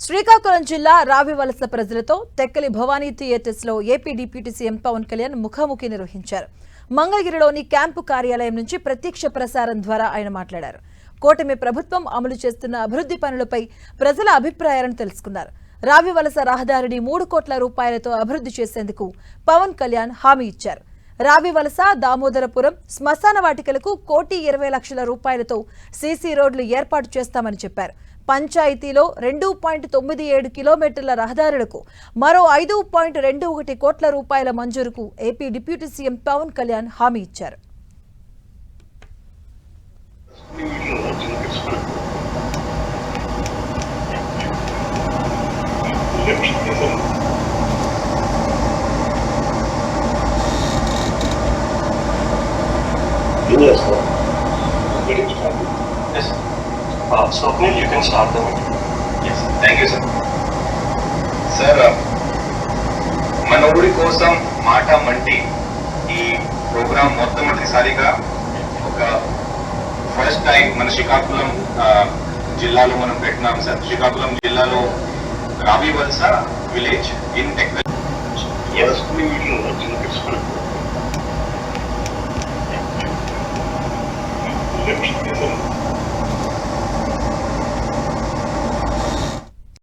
శ్రీకాకుళం జిల్లా రావివలస ప్రజలతో తెక్కలి భవానీ థియేటర్స్లో AP deputy CM Pawan Kalyan ముఖాముఖి నిర్వహించారు. మంగళగిరిలోని క్యాంపు కార్యాలయం నుంచి ప్రత్యక్ష ప్రసారం ద్వారా ఆయన మాట్లాడారు. కూటమి ప్రభుత్వం అమలు చేస్తున్న అభివృద్ధి పనులపై ప్రజల అభిప్రాయాలను తెలుసుకున్నారు. రావివలస రహదారిని మూడు కోట్ల రూపాయలతో అభివృద్ధి చేసేందుకు పవన్ కళ్యాణ్ హామీ ఇచ్చారు. రావివలస దామోదరపురం శ్మశాన వాటికలకు కోటి ఇరవై లక్షల రూపాయలతో సీసీ రోడ్లు ఏర్పాటు చేస్తామని చెప్పారు. పంచాయతీలో రెండు పాయింట్ తొమ్మిది ఏడు కిలోమీటర్ల రహదారులకు మరో ఐదు పాయింట్ రెండు ఒకటి కోట్ల రూపాయల మంజూరుకు AP deputy CM Pawan Kalyan హామీ ఇచ్చారు. Yes, sir. Ready to? Yes. Uh, Swapnil, you can start the meeting. Yes, thank you, sir. Sir మనవుడి కోసం మాట మంటి ఈ ప్రోగ్రాం మొట్టమొదటిసారిగా ఒక ఫస్ట్ టైం మన శ్రీకాకుళం జిల్లాలో మనం పెట్టినాం సార్ శ్రీకాకుళం జిల్లాలో రావి వలస విలేజ్ ఇన్ టెక్నాలజీ でもいいけ。